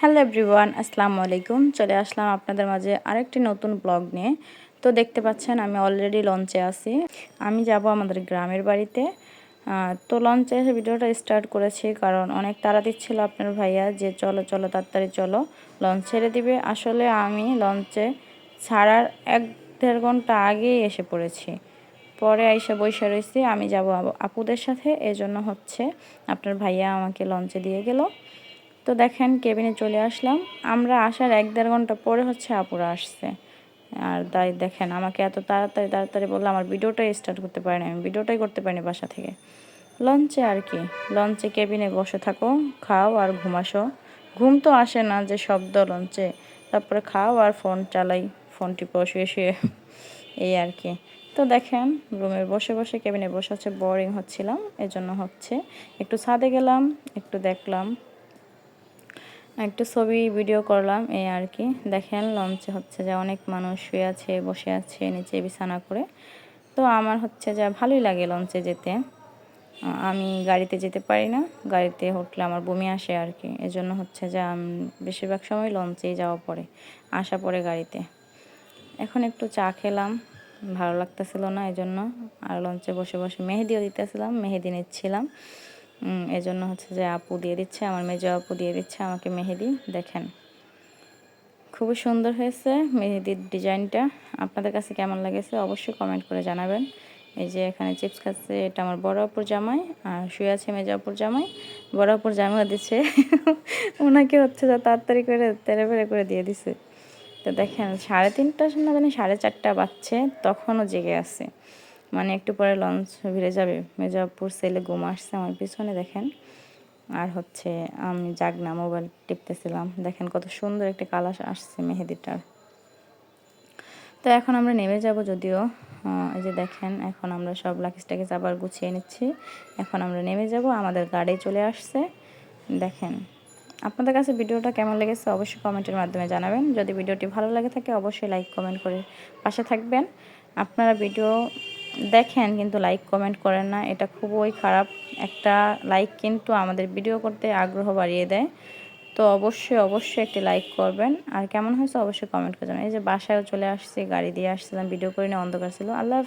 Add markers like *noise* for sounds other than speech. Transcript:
Hello everyone, আসসালামু আলাইকুম। চলে আসলাম আপনাদের মাঝে আরেকটি নতুন ব্লগ নিয়ে। তো দেখতে পাচ্ছেন আমি অলরেডি লঞ্চে আছি। আমি যাব আমাদের গ্রামের বাড়িতে। তো লঞ্চে এসে ভিডিওটা স্টার্ট করেছি কারণ অনেক তাড়া দিচ্ছিল আপনার ভাইয়া যে চলো চলো, তাড়াতাড়ি চলো লঞ্চ ছেড়ে দিবে। আসলে আমি লঞ্চে ছাড়ার এক দেড় ঘণ্টা আগেই এসে পড়েছি। পরে আইসা বৈশা রয়েছি আমি যাব আপুদের সাথে। এজন্য হচ্ছে আপনার ভাইয়া আমাকে লঞ্চে দিয়ে গেল। তো দেখেন কেবিনে চলে আসলাম। আমরা আসার এক দেড় ঘণ্টা পরে হচ্ছে আপুরা আসছে। আর তাই দেখেন আমাকে এত তাড়াতাড়ি তাড়াতাড়ি বলল, আমার ভিডিওটাই স্টার্ট করতে পারিনি, আমি ভিডিওটাই করতে পারিনি বাসা থেকে। লঞ্চে আর কি, লঞ্চে কেবিনে বসে থাকো, খাও আর ঘুমাসো ঘুম তো আসে না যে শব্দ লঞ্চে, তারপরে খাও আর ফোন চালাই ফোন টিপো, শুয়ে শুয়ে। এই আর কি। তো দেখেন রুমে বসে বসে কেবিনে বসে হচ্ছে বোরিং হচ্ছিলাম, এজন্য হচ্ছে একটু ছাদে গেলাম, একটু দেখলাম। একটু ছবি ভিডিও করলাম, এই আর কি। দেখেন, লঞ্চে হচ্ছে যে অনেক মানুষ শুয়ে আছে, বসে আছে, নিচে বিছানা করে। তো আমার হচ্ছে যে ভালোই লাগে লঞ্চে যেতে। আমি গাড়িতে যেতে পারি না। গাড়িতে উঠলে আমার বমি আসে আর কি। এজন্য হচ্ছে যে বেশিরভাগ সময় লঞ্চেই যাওয়া পড়ে, আসা পড়ে গাড়িতে। এখন একটু চা খেলাম, ভালো লাগতেছিল না এজন্য। আর লঞ্চে বসে বসে মেহেদিও দিতেছিলাম, মেহেদি নিচ্ছিলাম। এই জন্য হচ্ছে যে আপু দিয়ে দিচ্ছে, আমার মেজো আপু দিয়ে দিচ্ছে, আমাকে মেহেদি, দেখেন। খুবই সুন্দর হয়েছে মেহেদির ডিজাইনটা। আপনাদের কাছে কেমন লেগেছে অবশ্যই কমেন্ট করে জানাবেন। এই যে এখানে চিপস খাচ্ছে, এটা আমার বড় অপুর জামাই, আর শুয়ে আছে মেজো অপুর জামাই। বড় অপুর জামাই দিচ্ছে। *laughs* ওনাকে হচ্ছে যা তাড়াতাড়ি করে তেরে বেড়ে করে দিয়ে দিছে। তো দেখেন, সাড়ে তিনটার সময় জানি সাড়ে চারটা বাজছে, তখনও জেগে আছে। মানে একটু পরে লঞ্চ ভিড়ে যাবে। মেজাপুর সেলে ঘুম আসছে আমার পিছনে, দেখেন। আর হচ্ছে আমি জাগনা মোবাইল টিপতেছিলাম। দেখেন কত সুন্দর একটি কালার আসছে মেহেদিটার। তো এখন আমরা নেমে যাব যদিও। এই যে দেখেন, এখন আমরা সব লাকিস টাকিস আবার গুছিয়ে নিচ্ছি। এখন আমরা নেমে যাব, আমাদের গাড়ি চলে আসছে। দেখেন, আপনাদের কাছে ভিডিওটা কেমন লেগেছে অবশ্যই কমেন্টের মাধ্যমে জানাবেন। যদি ভিডিওটি ভালো লাগে থাকে, অবশ্যই লাইক কমেন্ট করে পাশে থাকবেন। আপনারা ভিডিও দেখেন, কিন্তু লাইক কমেন্ট করেন না। এটা খুবই খারাপ একটা লাইক কিন্তু আমাদের ভিডিও করতে আগ্রহ বাড়িয়ে দেয়। তো অবশ্যই অবশ্যই একটি লাইক করবেন। আর কেমন হয়েছে অবশ্যই কমেন্ট করবেন এই যে বাসায়ও চলে আসছি, গাড়ি দিয়ে আসছিলাম ভিডিও করে নিয়ে অন্ধকার ছিল। আল্লাহ